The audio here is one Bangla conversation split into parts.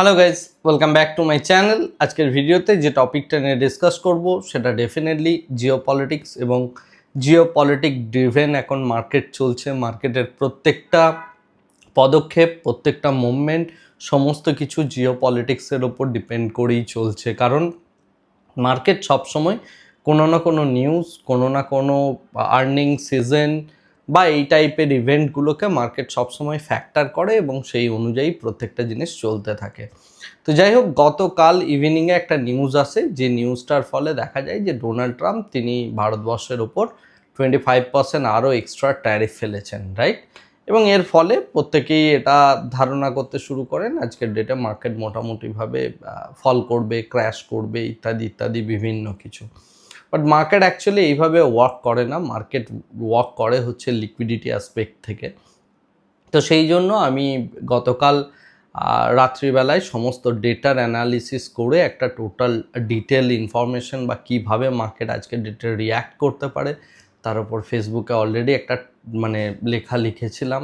Hello guys welcome back to my channel আজকের ভিডিওতে যে টপিকটা নিয়ে ডিসকাস করব, সেটা ডেফিনেটলি জিও পলিটিক্স এবং জিও পলিটিক ড্রিভেন এখন মার্কেট চলছে। মার্কেটের প্রত্যেকটা পদক্ষেপ, প্রত্যেকটা মুভমেন্ট সমস্ত কিছু জিও পলিটিক্সের ওপর ডিপেন্ড করেই চলছে। কারণ মার্কেট সবসময় কোনো না কোনো নিউজ কোনো না কোনো আর্নিং সিজন বা এই টাইপের ইভেন্টগুলোকে মার্কেট সবসময় ফ্যাক্টর করে এবং সেই অনুযায়ী প্রত্যেকটা জিনিস চলতে থাকে। তো যাই হোক, গতকাল ইভিনিংয়ে একটা নিউজ আসে, যে নিউজটার ফলে দেখা যায় যে ডোনাল্ড ট্রাম্প তিনি ভারতবর্ষের ওপর টোয়েন্টি ফাইভ পার্সেন্ট আরও এক্সট্রা ট্যারিফ ফেলেছেন রাইট এবং এর ফলে প্রত্যেকেই এটা ধারণা করতে শুরু করেন, আজকের ডেটে মার্কেট মোটামুটিভাবে ফল করবে ক্র্যাশ করবে, ইত্যাদি ইত্যাদি, বিভিন্ন কিছু। বাট মার্কেট অ্যাকচুয়ালি এইভাবে ওয়ার্ক করে না। মার্কেট ওয়ার্ক করে হচ্ছে লিকুইডিটি অ্যাসপেক্ট থেকে। তো সেই জন্য আমি গতকাল রাত্রিবেলায় সমস্ত ডেটার অ্যানালিসিস করে একটা টোটাল ডিটেল ইনফরমেশন বা কীভাবে মার্কেট আজকে ডেটে রিয়্যাক্ট করতে পারে, তার উপর ফেসবুকে অলরেডি একটা মানে লেখা লিখেছিলাম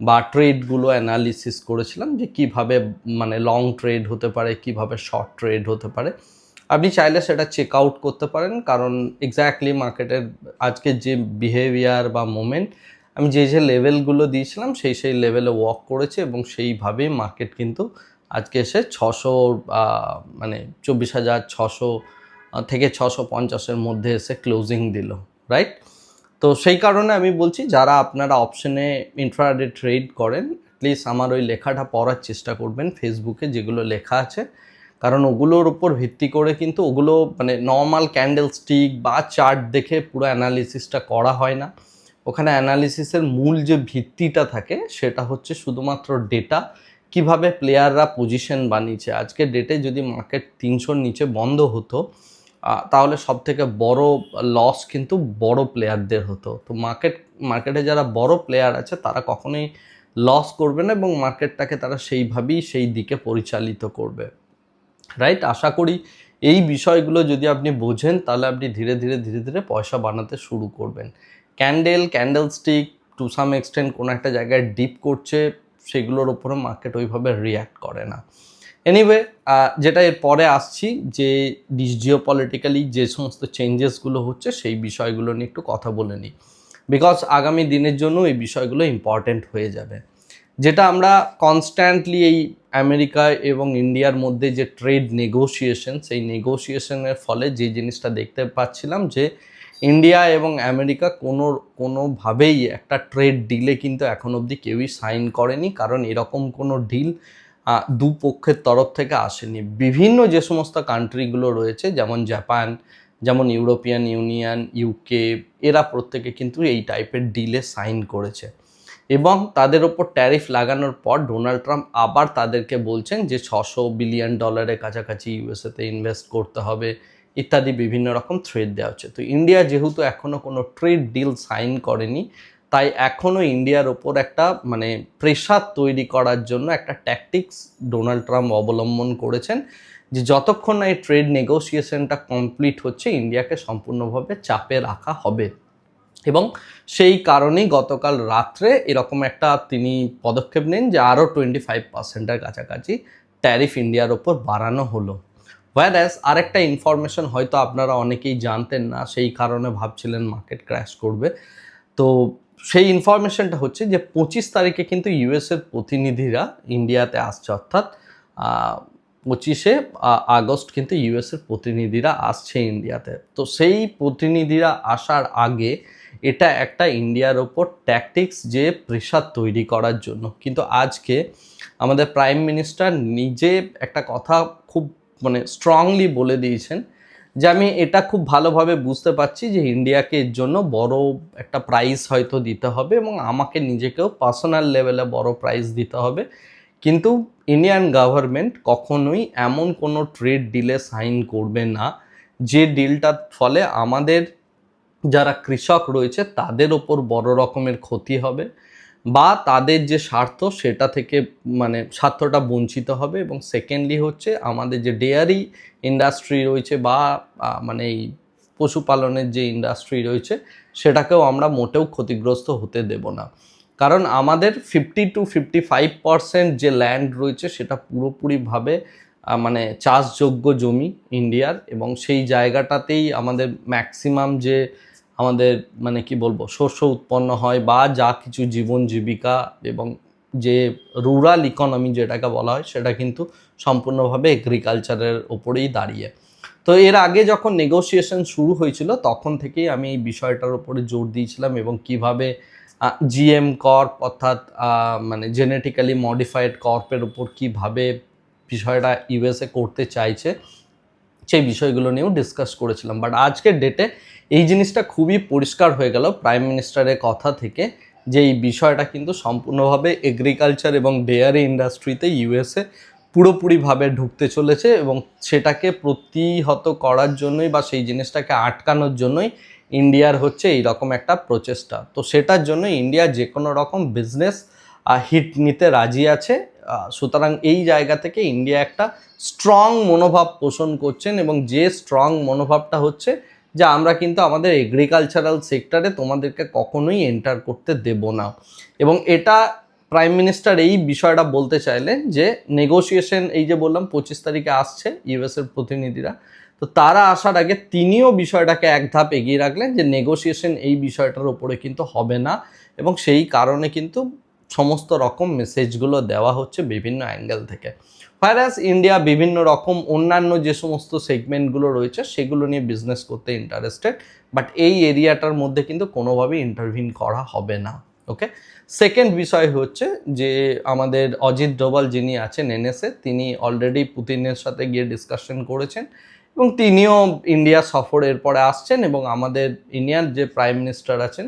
বা ট্রেডগুলো অ্যানালিসিস করেছিলাম যে কীভাবে মানে লং ট্রেড হতে পারে, কীভাবে শর্ট ট্রেড হতে পারে। আপনি চাইলে সেটা চেক আউট করতে পারেন, কারণ এক্স্যাক্টলি মার্কেটের আজকে যে বিহেভিয়ার বা মোমেন্ট আমি যে যে লেভেলগুলো দিয়েছিলাম, সেই সেই লেভেলে ওয়াক করেছে এবং সেইভাবেই মার্কেট কিন্তু আজকে এসে ছশো মানে চব্বিশ হাজার ছশো থেকে ছশো পঞ্চাশের মধ্যে এসে ক্লোজিং দিল রাইট তো সেই কারণে আমি বলছি, যারা আপনারা অপশনে ইনফ্রাডে ট্রেড করেন প্লিজ আমার ওই লেখাটা পড়ার চেষ্টা করবেন ফেসবুকে যেগুলো লেখা আছে কারণ ওগুলোর উপর ভিত্তি করে কিন্তু ওগুলো মানে নর্মাল ক্যান্ডেল স্টিক বা চার্ট দেখে পুরো অ্যানালিসিসটা করা হয় না। ওখানে অ্যানালিসিসের মূল যে ভিত্তিটা থাকে সেটা হচ্ছে শুধুমাত্র ডেটা কীভাবে প্লেয়াররা পজিশন বানিয়েছে। আজকে ডেটে যদি মার্কেট তিনশোর নিচে বন্ধ হতো তাহলে সব থেকে বড় লস কিন্তু বড় প্লেয়ারদের হতো। তো মার্কেট মার্কেটে যারা বড় প্লেয়ার আছে, তারা কখনোই লস করবে না এবং মার্কেটটাকে তারা সেইভাবেই সেই দিকে পরিচালিত করবে। রাইট আশা করি এই বিষয়গুলো যদি আপনি বোঝেন, তাহলে আপনি ধীরে ধীরে ধীরে ধীরে পয়সা বানাতে শুরু করবেন। Candle candlestick to some extent কোনো একটা জায়গায় ডিপ করছে, সেগুলোর উপরে মার্কেট ওইভাবে রিয়্যাক্ট করে না। এনিওয়ে যেটা এর পরে আসছি যে জিও পলিটিক্যালি যে সমস্ত চেঞ্জেসগুলো হচ্ছে, সেই বিষয়গুলো নিয়ে একটু কথা বলে নিই। বিকজ আগামী দিনের জন্য এই বিষয়গুলো ইম্পর্ট্যান্ট হয়ে যাবে। যেটা আমরা কনস্ট্যান্টলি এই আমেরিকা এবং ইন্ডিয়ার মধ্যে যে ট্রেড নেগোসিয়েশন সেই নেগোসিয়েশনের ফলে যে জিনিসটা দেখতে পাচ্ছিলাম যে ইন্ডিয়া এবং আমেরিকা কোনো, কোনোভাবেই একটা ট্রেড ডিলে কিন্তু এখন অবধি কেউই সাইন করেনি। কারণ এরকম কোনো ডিল দু পক্ষের তরফ থেকে আসেনি। বিভিন্ন যে সমস্ত কান্ট্রিগুলো রয়েছে, যেমন জাপান যেমন ইউরোপিয়ান ইউনিয়ন ইউকে এরা প্রত্যেকে কিন্তু এই টাইপের ডিলে সাইন করেছে। এবং তাদের ওপর ট্যারিফ লাগানোর পর ডোনাল্ড ট্রাম্প আবার তাদেরকে বলছেন যে ছশো বিলিয়ন ডলারের কাছাকাছি ইউএসএতে ইনভেস্ট করতে হবে, ইত্যাদি বিভিন্ন রকম থ্রেড দেওয়া হচ্ছে। তো ইন্ডিয়া যেহেতু এখনও কোনো ট্রেড ডিল সাইন করেনি, তাই এখনও ইন্ডিয়ার ওপর একটা মানে প্রেশার তৈরি করার জন্য একটা ট্যাকটিক্স ডোনাল্ড ট্রাম্প অবলম্বন করেছেন যে যতক্ষণ না এই ট্রেড নেগোসিয়েশনটা কমপ্লিট হচ্ছে, ইন্ডিয়াকে সম্পূর্ণভাবে চাপে রাখা হবে। এবং সেই কারণেই গতকাল রাত্রে এরকম একটা তিনি পদক্ষেপ নেন যে আরও টোয়েন্টি ফাইভ পার্সেন্টের কাছাকাছি ট্যারিফ ইন্ডিয়ার ওপর বাড়ানো হলো। ওয়ারাস আরেকটা ইনফরমেশন হয়তো আপনারা অনেকেই জানতেন না, সেই কারণে ভাবছিলেন মার্কেট ক্র্যাশ করবে। তো সেই ইনফরমেশনটা হচ্ছে যে পঁচিশ তারিখে কিন্তু ইউএসের প্রতিনিধিরা ইন্ডিয়াতে আসছে, অর্থাৎ পঁচিশে আগস্ট কিন্তু ইউএসের প্রতিনিধিরা আসছে ইন্ডিয়াতে তো সেই প্রতিনিধিরা আসার আগে এটা একটা ইন্ডিয়ার ওপর ট্যাকটিক্স যে প্রেশার তৈরি করার জন্য। কিন্তু আজকে আমাদের প্রাইম মিনিস্টার নিজে একটা কথা খুব মানে স্ট্রংলি বলে দিয়েছেন যে আমি এটা খুব ভালোভাবে বুঝতে পারছি যে ইন্ডিয়াকে এর জন্য বড় একটা প্রাইস হয়তো দিতে হবে এবং আমাকে নিজেকেও পার্সোনাল লেভেলে বড় প্রাইস দিতে হবে। কিন্তু ইন্ডিয়ান গভর্নমেন্ট কখনোই এমন কোনো ট্রেড ডিলে সাইন করবে না যে ডিলটার ফলে আমাদের যারা কৃষক রয়েছে, তাদের ওপর বড় রকমের ক্ষতি হবে বা তাদের যে স্বার্থ, সেটা থেকে মানে স্বার্থটা বঞ্চিত হবে এবং সেকেন্ডলি হচ্ছে আমাদের যে ডেয়ারি ইন্ডাস্ট্রি রয়েছে বা মানে এই পশুপালনের যে ইন্ডাস্ট্রি রয়েছে, সেটাকেও আমরা মোটেও ক্ষতিগ্রস্ত হতে দেব না। কারণ আমাদের fifty to fifty five percent যে ল্যান্ড রয়েছে, সেটা পুরোপুরিভাবে মানে চাষযোগ্য জমি ইন্ডিয়ার এবং সেই জায়গাটাতেই আমাদের ম্যাক্সিমাম যে আমাদের মানে কি বলব, শস্য উৎপন্ন হয় বা যা কিছু জীবন জীবিকা এবং যে রুরাল ইকোনমি যেটাকে বলা হয়, সেটা কিন্তু সম্পূর্ণভাবে এগ্রিকালচারের ওপরেই দাঁড়িয়ে। তো এর আগে যখন নেগোসিয়েশন শুরু হয়েছিল, তখন থেকেই আমি এই বিষয়টার উপরে জোর দিয়েছিলাম এবং কীভাবে জিএম কর্প অর্থাৎ মানে জেনেটিক্যালি মডিফাইড কর্পের ওপর কীভাবে বিষয়টা ইউএসএ করতে চাইছে, সেই বিষয়গুলো নিয়েও ডিসকাস করেছিলাম। বাট আজকের ডেটে এই জিনিসটা খুবই পরিষ্কার হয়ে গেল প্রাইম মিনিস্টারের কথা থেকে যে এই বিষয়টা কিন্তু সম্পূর্ণভাবে এগ্রিকালচার এবং ডেয়ারি ইন্ডাস্ট্রিতে ইউএসএ পুরোপুরিভাবে ঢুকতে চলেছে এবং সেটাকে প্রতিহত করার জন্যই বা সেই জিনিসটাকে আটকানোর জন্যই ইন্ডিয়ার হচ্ছে এইরকম একটা প্রচেষ্টা। তো সেটার জন্য ইন্ডিয়া যে কোনো রকম বিজনেস হিট নিতে রাজি আছে। সুতরাং এই জায়গা থেকে ইন্ডিয়া একটা স্ট্রং মনোভাব পোষণ করছেন এবং যে স্ট্রং মনোভাবটা হচ্ছে যে আমরা কিন্তু আমাদের এগ্রিকালচারাল সেক্টরে তোমাদেরকে কখনোই এন্টার করতে দেব না। এবং এটা প্রাইম মিনিস্টার এই বিষয়টা বলতে চাইলেন যে নেগোসিয়েশন এই যে বললাম, পঁচিশ তারিখে আসছে ইউএসের প্রতিনিধিরা। তো তারা আসার আগে তিনিও বিষয়টাকে এক ধাপ এগিয়ে রাখলেন যে নেগোসিয়েশন এই বিষয়টার উপরে কিন্তু হবে না। এবং সেই কারণে কিন্তু সমস্ত রকম মেসেজগুলো দেওয়া হচ্ছে বিভিন্ন অ্যাঙ্গেল থেকে। ফায়ারাস ইন্ডিয়া বিভিন্ন রকম অন্যান্য যে সমস্ত সেগমেন্টগুলো রয়েছে, সেগুলো নিয়ে বিজনেস করতে ইন্টারেস্টেড বাট এই এরিয়াটার মধ্যে কিন্তু কোনোভাবেই ইন্টারভিন করা হবে না ওকে সেকেন্ড বিষয় হচ্ছে যে আমাদের অজিত ডোভাল যিনি আছেন এনএসএ তিনি অলরেডি পুতিনের সাথে গিয়ে ডিসকাশন করেছেন, এবং তিনিও ইন্ডিয়া সফর এরপরে আসছেন, এবং আমাদের ইন্ডিয়ার যে প্রাইম মিনিস্টার আছেন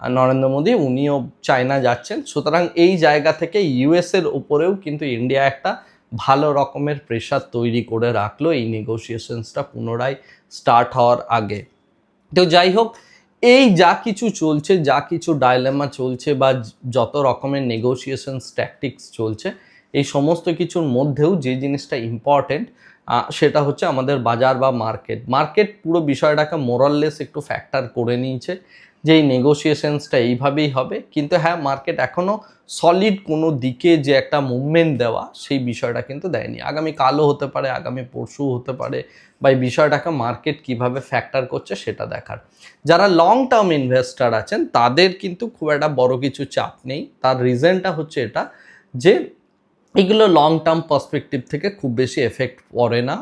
নরেন্দ্র মোদী, উনিও চায়না যাচ্ছেন। সুতরাং এই জায়গা থেকে ইউএসের উপরেও কিন্তু ইন্ডিয়া একটা ভালো রকমের প্রেশার তৈরি করে রাখল। এই নেগোসিয়েশনসটা পুনরায় স্টার্ট হওয়ার আগে। তো যাই হোক, এই যা কিছু চলছে, যা কিছু ডায়লেমা চলছে বা যত রকমের নেগোসিয়েশনস ট্যাকটিক্স চলছে, এই সমস্ত কিছুর মধ্যেও যে জিনিসটা ইম্পর্টেন্ট সেটা হচ্ছে আমাদের বাজার বা মার্কেট মার্কেট পুরো বিষয়টাকে মোরাললেস একটু ফ্যাক্টর করে নিয়েছে। যে এই নেগোসিয়েশনসটা এইভাবেই হবে। কিন্তু হ্যাঁ মার্কেট এখনও সলিড কোনো দিকে যে একটা মুভমেন্ট দেওয়া, সেই বিষয়টা কিন্তু দেয়নি। আগামী কালও হতে পারে, আগামী পরশু হতে পারে বা এই বিষয়টাকে মার্কেট কীভাবে ফ্যাক্টর করছে সেটা দেখার। যারা লং টার্ম ইনভেস্টার আছেন, তাদের কিন্তু খুব একটা বড় কিছু চাপ নেই। তার রিজনটা হচ্ছে এটা যে, এগুলো লং টার্ম পার্সপেক্টিভ থেকে খুব বেশি এফেক্ট পড়ে না।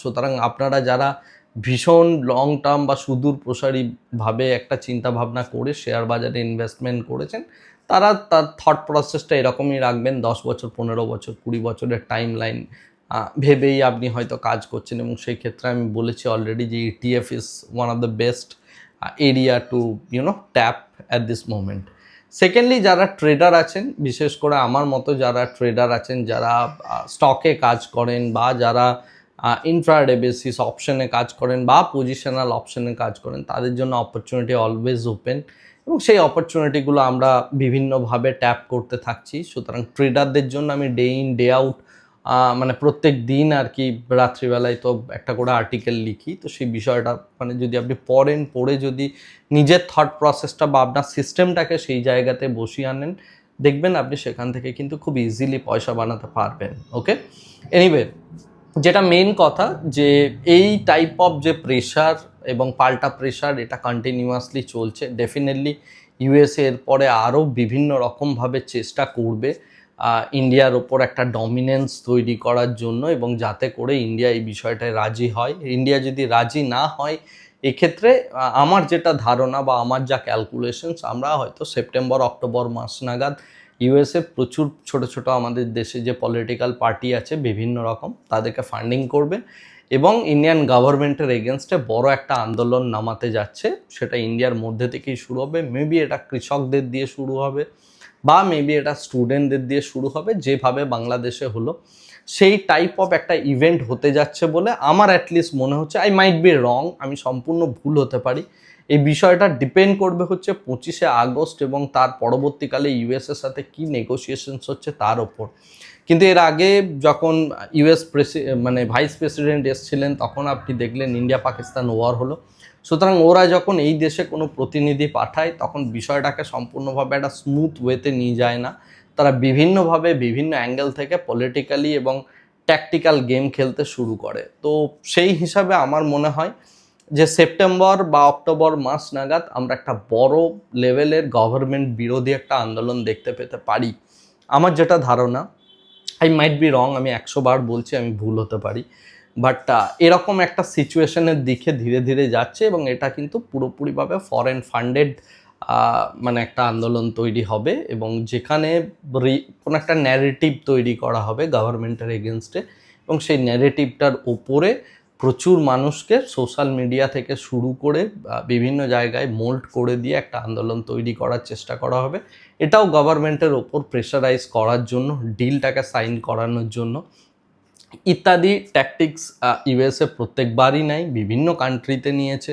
সুতরাং আপনারা যারা ভীষণ লং টার্ম বা সুদূর প্রসারীভাবে একটা চিন্তা ভাবনা করে শেয়ার বাজারে ইনভেস্টমেন্ট করেছেন, তারা তার থট প্রসেসটা এরকমই রাখবেন, দশ বছর, পনেরো বছর, কুড়ি বছরের টাইম লাইন ভেবেই আপনি হয়তো কাজ করছেন এবং সেই ক্ষেত্রে আমি বলেছি অলরেডি যে ETF is one of the best area to you know tap at this moment secondly যারা ট্রেডার আছেন, বিশেষ করে আমার মতো যারা ট্রেডার আছেন, যারা স্টকে কাজ করেন বা যারা ইনফ্রাডে বেসিস অপশনে কাজ করেন বা পজিশনাল অপশনে কাজ করেন, তাদের জন্য অপরচুনিটি অলওয়েজ ওপেন এবং সেই অপরচুনিটিগুলো আমরা বিভিন্নভাবে ট্যাপ করতে থাকছি। সুতরাং ট্রেডারদের জন্য আমি ডে ইন ডে আউট মানে প্রত্যেক দিন আর কি রাত্রিবেলায় তো একটা করে আর্টিকেল লিখি। তো সেই বিষয়টা মানে যদি আপনি পড়েন, পড়ে যদি নিজের থট প্রসেসটা বা আপনার সিস্টেমটাকে সেই জায়গাতে বসিয়ে আনেন, দেখবেন আপনি সেখান থেকে কিন্তু খুব ইজিলি পয়সা বানাতে পারবেন। ওকে এনিওয়ে যেটা মেন কথা যে এই টাইপ অফ যে প্রেশার এবং পাল্টা প্রেশার এটা কন্টিনিউয়াসলি চলছে ডেফিনেটলি ইউএসএ এর পরে আরও বিভিন্ন রকমভাবে চেষ্টা করবে ইন্ডিয়ার ওপর একটা ডমিনেন্স তৈরি করার জন্য এবং যাতে করে ইন্ডিয়া এই বিষয়টায় রাজি হয়। ইন্ডিয়া যদি রাজি না হয়, এক্ষেত্রে আমার যেটা ধারণা বা আমার যা ক্যালকুলেশনস আমরা হয়তো সেপ্টেম্বর অক্টোবর মাস নাগাদ ইউএসএ প্রচুর ছোট ছোট আমাদের দেশে যে পলিটিক্যাল পার্টি আছে বিভিন্ন রকম, তাদেরকে ফান্ডিং করবে এবং ইন্ডিয়ান গভর্নমেন্টের এগেনস্টে বড় একটা আন্দোলন নামাতে যাচ্ছে। সেটা ইন্ডিয়ার মধ্যে থেকেই শুরু হবে। মেবি এটা কৃষকদের দিয়ে শুরু হবে বা মেবি এটা স্টুডেন্টদের দিয়ে শুরু হবে। যেভাবে বাংলাদেশে হলো সেই টাইপ অফ একটা ইভেন্ট হতে যাচ্ছে বলে আমার অ্যাটলিস্ট মনে হচ্ছে আই মাইট বি রং আমি সম্পূর্ণ ভুল হতে পারি। এই বিষয়টা ডিপেন্ড করবে হচ্ছে পঁচিশে আগস্ট এবং তার পরবর্তীকালে ইউএসের সাথে কি নেগোসিয়েশনস হচ্ছে তার ওপর। কিন্তু এর আগে যখন ইউএস প্রেসি মানে ভাইস প্রেসিডেন্ট এসছিলেন, তখন আপনি দেখলেন ইন্ডিয়া পাকিস্তান ওয়ার হলো। সুতরাং ওরা যখন এই দেশে কোনো প্রতিনিধি পাঠায়, তখন বিষয়টাকে সম্পূর্ণভাবে একটা স্মুথ ওয়েতে নিয়ে যায় না। তারা বিভিন্নভাবে বিভিন্ন অ্যাঙ্গেল থেকে পলিটিক্যালি এবং ট্যাকটিক্যাল গেম খেলতে শুরু করে। তো সেই হিসাবে আমার মনে হয় যে সেপ্টেম্বর বা অক্টোবর মাস নাগাদ আমরা একটা বড় লেভেলের গভর্নমেন্ট বিরোধী একটা আন্দোলন দেখতে পেতে পারি। আমার যেটা ধারণা আই মাইট বি রং আমি একশো বার বলছি, আমি ভুল হতে পারি। বাট এরকম একটা সিচুয়েশনের দিকে ধীরে ধীরে যাচ্ছে এবং এটা কিন্তু পুরোপুরিভাবে ফরেন ফান্ডেড মানে একটা আন্দোলন তৈরি হবে এবং যেখানে কোনো একটা ন্যারেটিভ তৈরি করা হবে গভর্নমেন্টের এগেনস্টে এবং সেই ন্যারেটিভটার ওপরে প্রচুর মানুষকে সোশ্যাল মিডিয়া থেকে শুরু করে বিভিন্ন জায়গায় মোল্ড করে দিয়ে একটা আন্দোলন তৈরি করার চেষ্টা করা হবে। এটাও গভর্নমেন্টের ওপর প্রেশারাইজ করার জন্য ডিলটাকে সাইন করানোর জন্য। ইত্যাদি ট্যাকটিক্স ইউএসএ প্রত্যেকবারই নেয় বিভিন্ন কান্ট্রিতে নিয়েছে।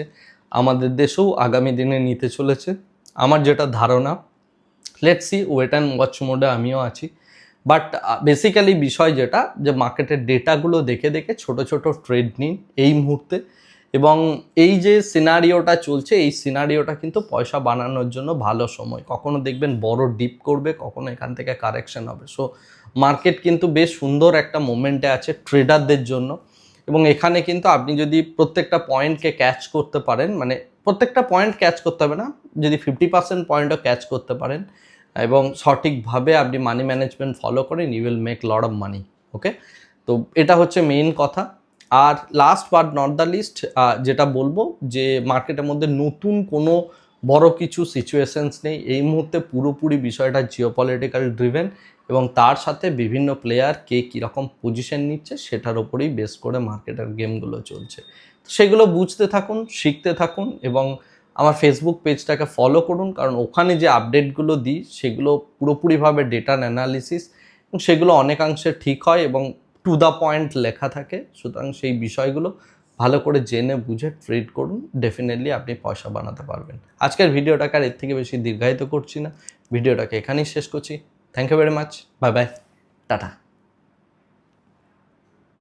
আমাদের দেশেও আগামী দিনে নিতে চলেছে। আমার যেটা ধারণা let's see wait and watch মোডে আমিও আছি। বাট বেসিক্যালি বিষয় যেটা, যে মার্কেটের ডেটাগুলো দেখে দেখে ছোট ছোট ট্রেড নিন এই মুহূর্তে। এবং এই যে সিনারিওটা চলছে, এই সিনারিওটা কিন্তু পয়সা বানানোর জন্য ভালো সময়। কখনো দেখবেন বড় ডিপ করবে, কখনো এখান থেকে কারেকশন হবে। সো মার্কেট কিন্তু বেশ সুন্দর একটা মোমেন্টে আছে ট্রেডারদের জন্য। এবং এখানে কিন্তু আপনি যদি প্রত্যেকটা পয়েন্টকে ক্যাচ করতে পারেন মানে প্রত্যেকটা পয়েন্ট ক্যাচ করতে হবে না। যদি ফিফটি পার্সেন্ট পয়েন্টও ক্যাচ করতে পারেন এবং সঠিকভাবে আপনি মানি ম্যানেজমেন্ট ফলো করেন you will make lot of money okay তো এটা হচ্ছে মেইন কথা। আর last but not the least যেটা বলব যে মার্কেটের মধ্যে নতুন কোনো বড় কিছু সিচুয়েশনস নেই। এই মুহূর্তে পুরোপুরি বিষয়টা জিওপলিটিক্যাল ড্রিভেন এবং তার সাথে বিভিন্ন প্লেয়ার কে কীরকম পজিশন নিচ্ছে সেটার ওপরেই বেস করে মার্কেটের গেমগুলো চলছে। সেগুলো বুঝতে থাকুন, শিখতে থাকুন এবং আমার ফেসবুক পেজটাকে ফলো করুন। কারণ ওখানে যে আপডেটগুলো দিই, সেগুলো পুরোপুরিভাবে ডেটার অ্যানালিসিস এবং সেগুলো অনেকাংশে ঠিক হয় এবং টু দ্য পয়েন্ট লেখা থাকে। সুতরাং সেই বিষয়গুলো ভালো করে জেনে বুঝে ট্রেড করুন। ডেফিনেটলি আপনি পয়সা বানাতে পারবেন। আজকের ভিডিওটাকে আর এর থেকে বেশি দীর্ঘায়িত করছি না। ভিডিওটাকে এখানেই শেষ করছি। Thank you very much bye bye tata.